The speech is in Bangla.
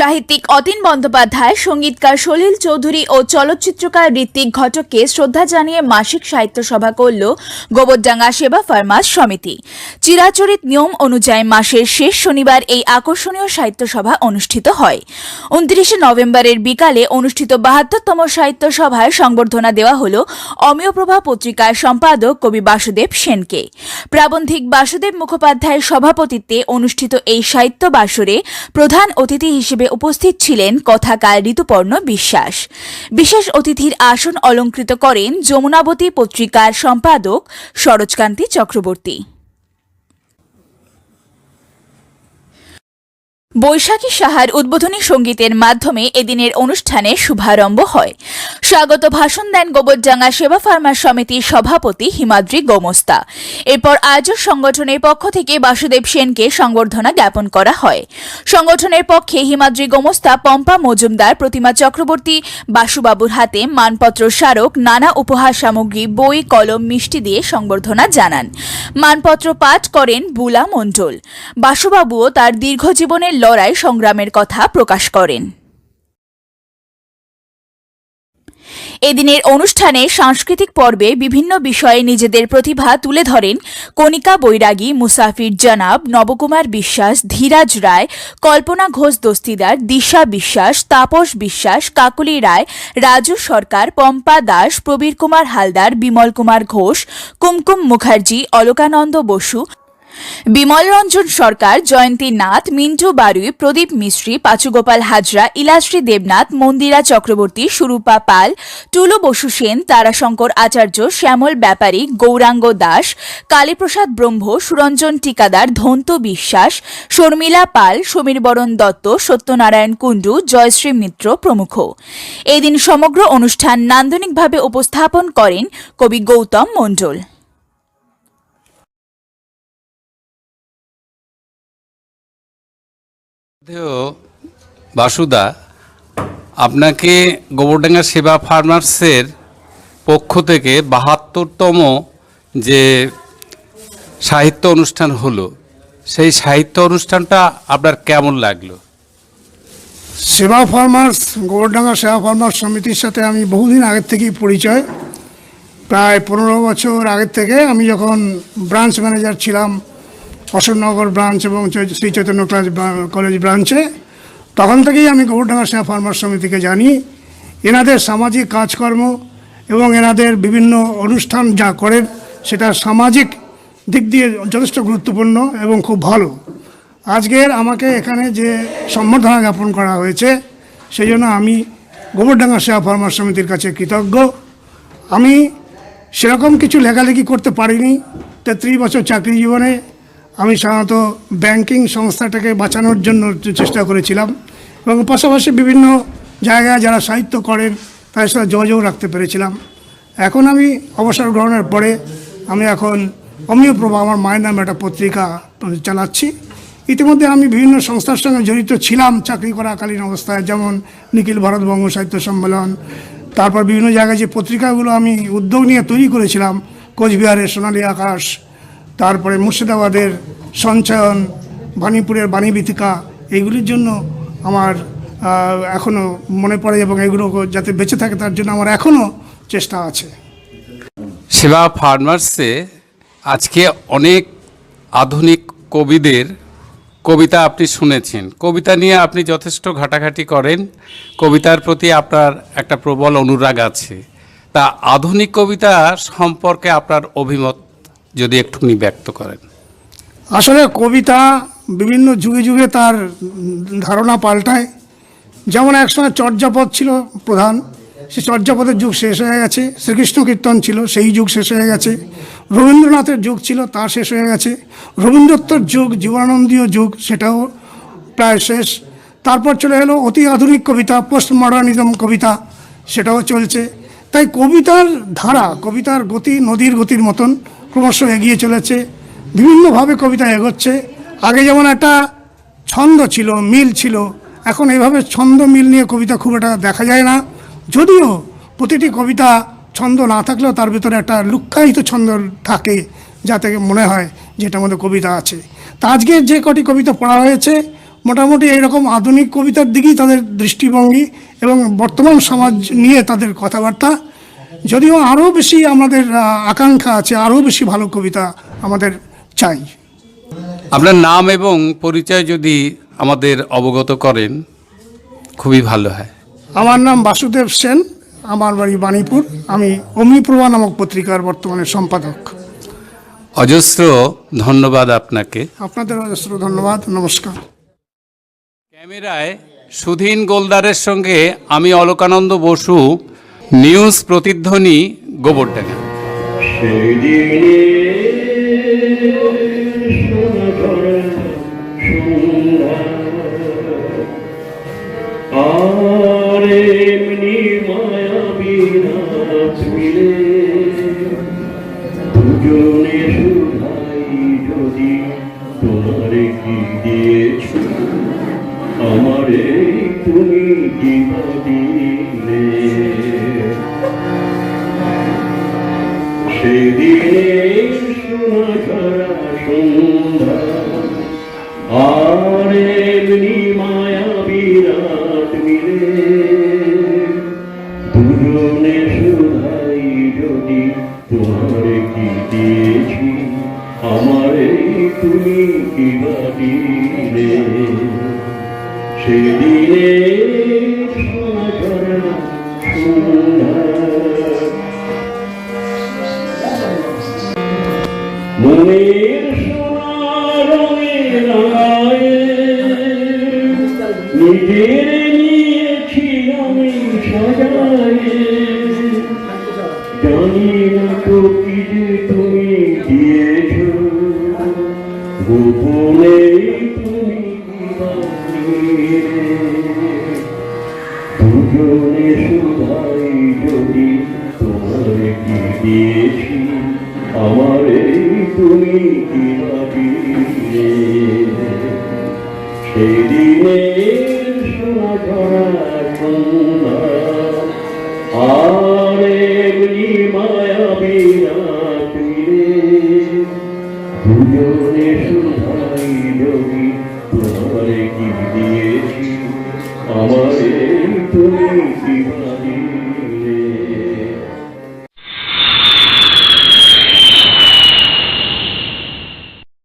সাহিত্যিক অতীন বন্দ্যোপাধ্যায়, সঙ্গীতকার সলিল চৌধুরী ও চলচ্চিত্রকার ঋত্বিক ঘটককে শ্রদ্ধা জানিয়ে মাসিক সাহিত্য সভা করল গোবরডাঙ্গা সেবা ফার্মাস সমিতি। চিরাচরিত নিয়ম অনুযায়ী মাসের শেষ শনিবার এই আকর্ষণীয় সাহিত্য সভা অনুষ্ঠিত হয়। উনত্রিশে নভেম্বরের বিকালে অনুষ্ঠিত বাহাত্তরতম সাহিত্য সভায় সংবর্ধনা দেওয়া হল অমিয়প্রভা পত্রিকার সম্পাদক কবি বাসুদেব সেনকে। প্রাবন্ধিক বাসুদেব মুখোপাধ্যায়ের সভাপতিত্বে অনুষ্ঠিত এই সাহিত্য বাসরে প্রধান অতিথি হিসেবে উপস্থিত ছিলেন কথাকার ঋতুপর্ণ বিশ্বাস। বিশেষ অতিথির আসন অলঙ্কৃত করেন যমুনাবতী পত্রিকার সম্পাদক সরোজকান্তি চক্রবর্তী। বৈশাখী সাহার উদ্বোধনী সঙ্গীতের মাধ্যমে এদিনের অনুষ্ঠানে শুভারম্ভ হয়। স্বাগত ভাষণ দেন গোবরডাঙ্গা সেবা ফার্মার সমিতির সভাপতি হিমাদ্রি গোমস্তা। এরপর আয়োজক সংগঠনের পক্ষ থেকে বাসুদেব সেনকে সংবর্ধনা জ্ঞাপন করা হয়। সংগঠনের পক্ষে হিমাদ্রি গোমস্তা, পম্পা মজুমদার, প্রতিমা চক্রবর্তী, বাসুবাবুর হাতে মানপত্র স্মারক, নানা উপহার সামগ্রী, বই, কলম, মিষ্টি দিয়ে সংবর্ধনা জানান। মানপত্র পাঠ করেন বুলা মণ্ডল। বাসুবাবুও তার দীর্ঘ জীবনের লড়াই সংগ্রামের কথা প্রকাশ করেন। এদিনের অনুষ্ঠানে সাংস্কৃতিক পর্বে বিভিন্ন বিষয়ে নিজেদের প্রতিভা তুলে ধরেন কণিকা বৈরাগী, মুসাফির জনাব নবকুমার বিশ্বাস, ধীরাজ রায়, কল্পনা ঘোষ দস্তিদার, দিশা বিশ্বাস, তাপস বিশ্বাস, কাকলি রায়, রাজু সরকার, পম্পা দাস, প্রবীর কুমার হালদার, বিমল কুমার ঘোষ, কুমকুম মুখার্জি, অলকানন্দ বসু বিমল রঞ্জন সরকার, জয়ন্তী নাথ, মিন্টু বারুই, প্রদীপ মিশ্রী পাচুগোপাল হাজরা, ইলাশ্রী দেবনাথ, মন্দিরা চক্রবর্তী, সুরূপা পাল, টুলু বসু সেন, তারাশঙ্কর আচার্য, শ্যামল ব্যাপারী, গৌরাঙ্গ দাস, কালীপ্রসাদ ব্রহ্ম, সুরঞ্জন টিকাদার ধন্তু বিশ্বাস, শর্মিলা পাল সমীরবরণ দত্ত, সত্যনারায়ণ কুণ্ডু, জয়শ্রী মিত্র প্রমুখ। এদিন সমগ্র অনুষ্ঠান নান্দনিকভাবে উপস্থাপন করেন কবি গৌতম মণ্ডল। বাসুদা, আপনাকে গোবরডাঙ্গা সেবা ফার্মার্সের পক্ষ থেকে বাহাত্তরতম যে সাহিত্য অনুষ্ঠান হলো, সেই সাহিত্য অনুষ্ঠানটা আপনার কেমন লাগল? সেবা ফার্মার্স, গোবরডাঙ্গা সেবা ফার্মার্স সমিতির সাথে আমি বহুদিন আগের থেকেই পরিচয়। প্রায় পনেরো বছর আগের থেকে আমি যখন ব্রাঞ্চ ম্যানেজার ছিলাম অশোকনগর ব্রাঞ্চ এবং শ্রী চৈতন্য কলেজ ব্রাঞ্চে তখন থেকেই আমি গোবরডাঙ্গা সেবা ফার্মার সমিতিকে জানি। এনাদের সামাজিক কাজকর্ম এবং এনাদের বিভিন্ন অনুষ্ঠান যা করেন, সেটা সামাজিক দিক দিয়ে যথেষ্ট গুরুত্বপূর্ণ এবং খুব ভালো। আজকের আমাকে এখানে যে সম্বর্ধনা জ্ঞাপন করা হয়েছে, সেই জন্য আমি গোবরডাঙ্গা সেবা ফার্মার সমিতির কাছে কৃতজ্ঞ। আমি সেরকম কিছু লেখালেখি করতে পারিনি। তেত্রিশ বছর চাকরি জীবনে আমি সাধারণত ব্যাংকিং সংস্থাটাকে বাঁচানোর জন্য চেষ্টা করেছিলাম এবং পাশাপাশি বিভিন্ন জায়গায় যারা সাহিত্য করেন, তাদের সাথে যোগাযোগ রাখতে পেরেছিলাম। এখন আমি অবসর গ্রহণের পরে আমি এখন অমিয় প্রভা আমার মায়ের নামে একটা পত্রিকা চালাচ্ছি। ইতিমধ্যে আমি বিভিন্ন সংস্থার সঙ্গে জড়িত ছিলাম চাকরি করাকালীন অবস্থায়, যেমন নিখিল ভারত বঙ্গ সাহিত্য সম্মেলন। তারপর বিভিন্ন জায়গায় যে পত্রিকাগুলো আমি উদ্যোগ নিয়ে তৈরি করেছিলাম, কোচবিহারের সোনালী আকাশ তারপরে মুর্শিদাবাদের সঞ্চয়ন বাণীপুরের বাণীবিথিকা এইগুলির জন্য আমার আহ, এখনও মনে পড়ে এবং এগুলো যাতে বেঁচে থাকে তার জন্য আমার এখনও চেষ্টা আছে। সেবা ফার্মার্সে আজকে অনেক আধুনিক কবিদের কবিতা আপনি শুনেছেন। কবিতা নিয়ে আপনি যথেষ্ট ঘাটাঘাটি করেন। কবিতার প্রতি আপনার একটা প্রবল অনুরাগ আছে। তা আধুনিক কবিতা সম্পর্কে আপনার অভিমত যদি একটুখানি ব্যক্ত করেন। আসলে কবিতা বিভিন্ন যুগে যুগে তার ধারণা পাল্টায়। যেমন একসময় চর্যাপদ ছিল প্রধান সে চর্যাপদের যুগ শেষ হয়ে গেছে, শ্রীকৃষ্ণ কীর্তন ছিল, সেই যুগ শেষ হয়ে গেছে, রবীন্দ্রনাথের যুগ ছিল, তা শেষ হয়ে গেছে, রবীন্দ্রত্বর যুগ, জীবনানন্দীয় যুগ, সেটাও প্রায় শেষ। তারপর চলে এলো অতি আধুনিক কবিতা পোস্ট মডার্নিজম কবিতা, সেটাও চলছে। তাই কবিতার ধারা, কবিতার গতি, নদীর গতির মতন ক্রমশ এগিয়ে চলেছে, বিভিন্নভাবে কবিতা এগোচ্ছে। আগে যেমন একটা ছন্দ ছিল, মিল ছিল, এখন এভাবে ছন্দ, মিল নিয়ে কবিতা খুব একটা দেখা যায় না। যদিও প্রতিটি কবিতা ছন্দ না থাকলেও তার ভিতরে একটা লুক্কায়িত ছন্দ থাকে, যাতে মনে হয় যে এটার মধ্যে কবিতা আছে। তা আজকে যে কটি কবিতা পড়া হয়েছে, মোটামুটি এইরকম আধুনিক কবিতার দিকেই তাদের দৃষ্টিভঙ্গি এবং বর্তমান সমাজ নিয়ে তাদের কথাবার্তা। যদিও আরও বেশি আমাদের আকাঙ্ক্ষা আছে আরও বেশি ভালো কবিতা আমাদের চাই। আপনার নাম এবং পরিচয় যদি আমাদের অবগত করেন খুবই ভালো হয়। আমার নাম বাসুদেব সেন আমার বাড়ি বাণীপুর। আমি অমনিপ্রভা নামক পত্রিকার বর্তমানে সম্পাদক। অজস্র ধন্যবাদ আপনাকে। আপনাদের অজস্র ধন্যবাদ নমস্কার। ক্যামেরায় সুধীন গোলদারের সঙ্গে আমি অলোকানন্দ বসু নিউজ প্রতিধ্বনি গোবরডাঙ্গা। আর দিলে সেদিনে মনের সোনার নিজের নিয়েছি আমি জানি না তো তুমি দিয়েছ গোপনে তুমি সেদিনে সোনা ঝরা